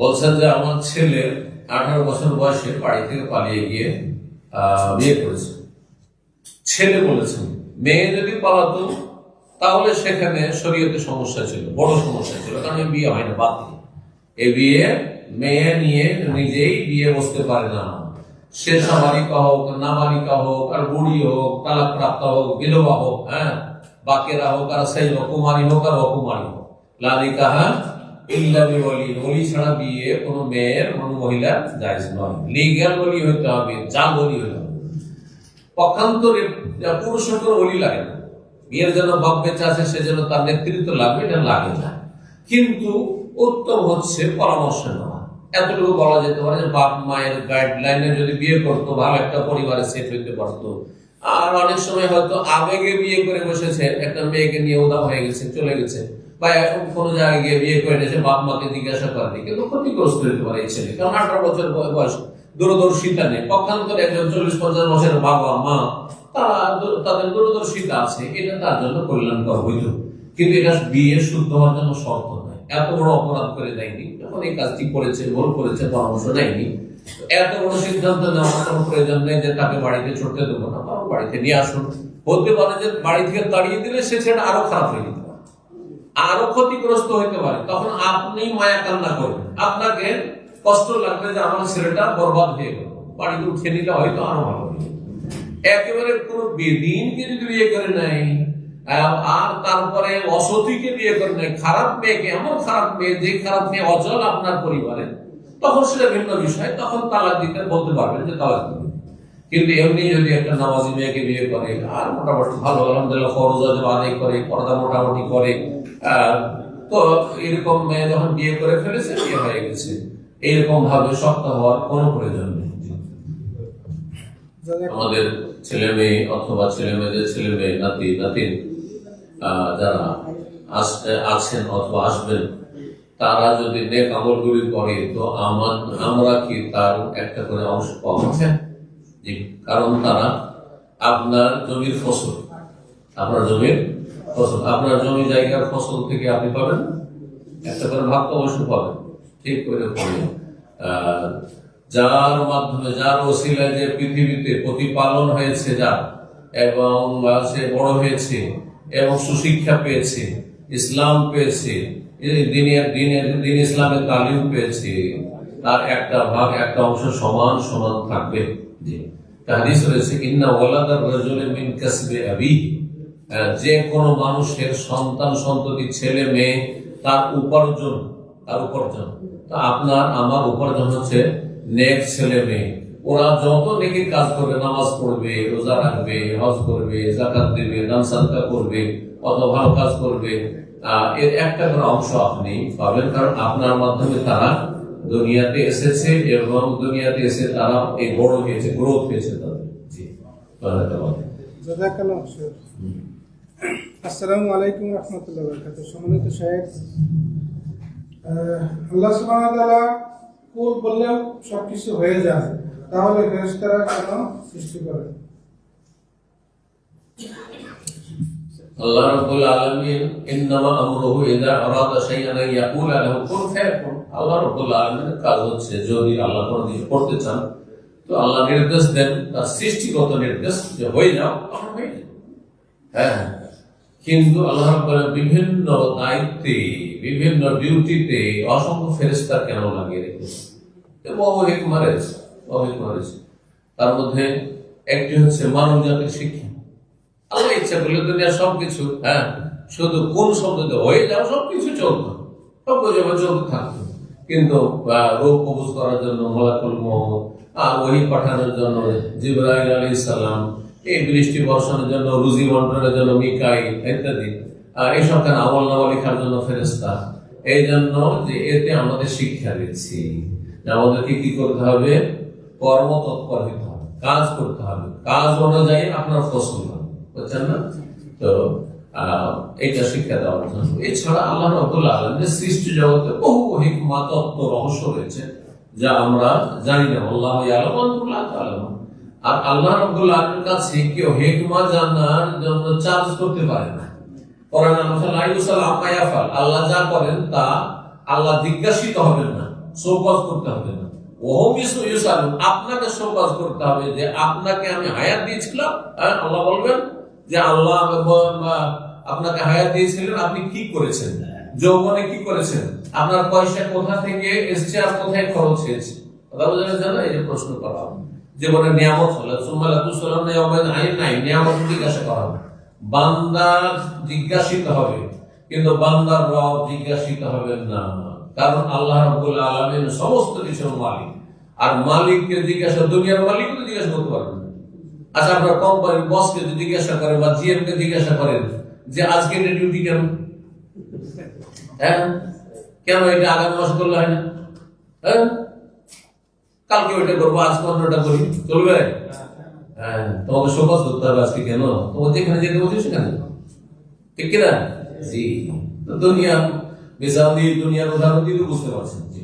বলছেন যে আমার ছেলে আঠারো বছর বয়সে বাড়ি থেকে পালিয়ে গিয়ে বিয়ে করেছে। ছেলে বলেছেন, মেয়ে যদি পালাতো, তাহলে সেখানে শরীয়তে সমস্যা ছিল, বড় সমস্যা ছিল, কারণ বিয়ে হয় না বাতিল। এ বিয়ে মেয়ে নিয়ে নিজেই বিয়ে বসতে পারে না। সে সামারিকা হোক, নাবালিকা হোক, আর বুড়ি হোক তালাক প্রাপ্ত হোক, বিধবা হোক হ্যাঁ বাকেরা হোক, আর সেই কুমারী হোক, আর অকুমারী হোক। লালিকা ইল্লা ওলি ছাড়া বিয়ে মেয়ের নয়। লিগ্যাল বলি হইতে হবে যা বলি হইতে হবে। পক্ষান্তরে পুরুষের কোনো অলি লাগে না। বিয়ের জন্য আছে সেজন্য তার নেতৃত্ব লাগবে, এটা লাগে না। কিন্তু উত্তম হচ্ছে পরামর্শ নেওয়া। এতটুকু বলা যেতে পারে যে বাপ মায়ের গাইডলাইনে যদি বিয়ে করতো, ভালো একটা পরিবারে সেট হইতে পারতো। আর অনেক সময় হয়তো আবেগে বিয়ে করে বসেছে, একটা মেয়েকে নিয়ে উদাও হয়ে গেছে, চলে গেছে। বা এখন কোনো জায়গায় গিয়ে বিয়ে করে নিয়েছে বাপ মাকে জিজ্ঞাসা করেনি, কিন্তু ক্ষতিগ্রস্ত হতে পারে এই ছেলে। কারণ আঠারো বছর বয়স দূরদর্শিতা নেই। পক্ষান্তরে একজন চল্লিশ পঞ্চাশ বছরের বাবা মা তারা তাদের দূরদর্শিতা আছে, এটা তার জন্য কল্যাণকর হইল কিন্তু এটা বিয়ে শুদ্ধ হওয়ার জন্য শর্ত নয়। এত বড় অপরাধ করে দেয়নি। যখন এই কাজটি করেছে, ভুল করেছে, পরামর্শ নেয়নি তো এত বড় সিদ্ধান্ত নেওয়ার কোনো প্রয়োজন নেই যে তাকে বাড়িতে ছুটতে দেবো না। বাড়িতে নিয়ে আসুন। বলতে পারে যে বাড়ি থেকে তাড়িয়ে দিলে সে ছেলে আরও খারাপ হয়ে যেতে। আরও ক্ষতিগ্রস্ত হইতে পারে তখন আপনি মায়া কান্না করবেন। আপনাকে কষ্ট লাগবে যে আমার ছেলেটা বরবাদ হয়ে গেল। বাড়িতে উঠিয়ে নিলে হয়তো আরও ভালো একেবারে কোন বেদিনকে যদি বিয়ে করে আহ, আর তারপরে অসতীকে বিয়ে করে নেয় খারাপ মেয়েকে এমন খারাপ মেয়ে যে খারাপ মেয়ে অচল আপনার পরিবারে তখন সেটা ভিন্ন বিষয়। তখন তালাক দিতে বলতে পারবেন যে তালাক দিবেন কিন্তু এমনি যদি একটা নামাজি মেয়েকে বিয়ে করে আর মোটামুটি ভালো আলহামদুলিল্লাহ ফরজ আদায় করে পর্দা মোটামুটি করে তো এরকম মেয়ে যখন বিয়ে করে ফেলেছে বিয়ে হয়ে গেছে। এইরকম ভাবে শক্ত হওয়ার কোনো প্রয়োজন নেই। আমাদের ছেলে মেয়ে অথবা ছেলে মেয়েদের ছেলে মেয়ে নাতি নাতিন আহ, যারা আছেন অথবা আসবেন তারা যদি নেক আমলগুলি করে তো আমার আমরা কি তার একটা করে অংশ জি কারণ তারা আপনার জমির ফসল, আপনার জমির ফসল, আপনার জমি জায়গার ফসল থেকে আপনি পাবেন, একটা করে ভাগ অবশ্যই পাবেন, ঠিক করে যার মাধ্যমে, যার ওসিলায় যে পৃথিবীতে প্রতিপালন হয়েছে যা, এবং সে বড় হয়েছে, এবং সুশিক্ষা পেয়েছে, ইসলাম পেয়েছে দিন ইসলামের তালিম পেয়েছে, তার একটা ভাগ, একটা অংশ সমান সমান থাকবে। হাদিস রয়েছে ইন্না ওয়ালাদার মিন আবিহি আহ, যে মানুষের সন্তান সন্ততি ছেলে মেয়ে তার উপার্জন তার উপার্জন। তো আপনার আমার উপার্জন হচ্ছে নেক ছেলে মেয়ে। ওরা যত নেকির কাজ করবে নামাজ পড়বে রোজা রাখবে হজ করবে জাকাত দেবে সাদকা করবে অত ভালো কাজ করবে এর একটা করে অংশ আপনি পাবেন কারণ আপনার মাধ্যমে তারা দুনিয়াতে এসেছে এবং দুনিয়াতে এসে তারা এই বড় হয়েছে গ্রোথ হয়েছে তাদের। জি আসসালামু আলাইকুম রহমতুল্লাহ বরকাত সম্মানিত সাহেব আল্লাহ সুবহানাহু ওয়া তাআলা কুল বললেও সবকিছু হয়ে যায় তাহলে ফেরেশতারা কেন সৃষ্টি করে আল্লাহ আল্লাহ কাজ হচ্ছে, যদি আল্লাহ চান, তো আল্লাহ নির্দেশ দেন সৃষ্টিগত নির্দেশ হয়ে হয়ে কিন্তু আল্লাহ বিভিন্ন দায়িত্বে, বিভিন্ন ডিউটিতে অসংখ্য ফেরেশতা কেন লাগিয়ে রেখেছে বহু হিকমা তার মধ্যে একটি হচ্ছে মানব জাতির শিক্ষা। আল্লাহ ইচ্ছা করলে দুনিয়া সবকিছু হ্যাঁ শুধু কোন শব্দ হয়ে যাও, সবকিছু চলতো চলতে থাকতো কিন্তু রোগ করার জন্য মোলাকুল মোহাম্মদ ওহি পাঠানোর জন্য জিব্রাইল আলী এই বৃষ্টি বর্ষণের জন্য, রুজি বন্টনের জন্য মিকাই ইত্যাদি, আর এই সব কেন আমল নামা লেখার জন্য ফেরেস্তা এই জন্য যে এতে আমাদের শিক্ষা দিচ্ছি। আমাদেরকে কি করতে হবে? কর্মতৎপর হতে হবে, কাজ করতে হবে। কাজ অনুযায়ী আপনার ফসল বুঝছেন না? তো শিক্ষা এছাড়া আল্লাহ সৃষ্টি জগতে বহু হিকমা তত্ত্ব রহস্য রয়েছে যা আমরা জানি না। আল্লাহ তাআলাম। আর আল্লাহ আলমের কাছে কেউ জানার জন্য চার্জ করতে পারে না। আল্লাহ যা করেন তা আল্লাহ জিজ্ঞাসিত হবেন না শোকজ করতে হবে না। আপনাকে শোকজ করতে হবে যে আপনাকে আমি হায়াত দিয়েছিলাম। হ্যাঁ, আল্লাহ বলবেন যে আল্লাহ আপনাকে হায়াত দিয়েছিলেন, আপনি কি করেছেন? যৌবনে কি করেছেন? আপনার পয়সা কোথা থেকে এসছে আর কোথায় খরচ হয়েছে? কথা যাচ্ছে না এই যে প্রশ্ন করা নিয়ামত হলে নাই, নিয়ামত জিজ্ঞাসা করা হবে। জিজ্ঞাসিত হবে, কিন্তু বান্দার রব জিজ্ঞাসিত হবে না। কারণ আল্লাহ রাব্বুল সমস্ত কিছুর মালিক। আর মালিককে জিজ্ঞাসা, দুনিয়ার মালিককে জিজ্ঞাসা করতে পারবেন না। আচ্ছা আপনার কোম্পানির বসকে যদি জিজ্ঞাসা করেন বা জিএম কে জিজ্ঞাসা করেন যে আজকে এটা ডিউটি কেন হ্যাঁ? কেন এটা আগামী মাসে করলে হয় না? হ্যাঁ? কালকে ওইটা করব, আজকে অন্যটা করি। চলবে? হ্যাঁ তোমাকে শোকজ করতে হবে আজকে কেন? তোমার যেখানে যেতে বলছো সেখানে। ঠিক কিনা? জি। দুনিয়া মিসাল দিয়ে দুনিয়ার উদাহরণ দিয়ে বুঝতে পারছেন, জি।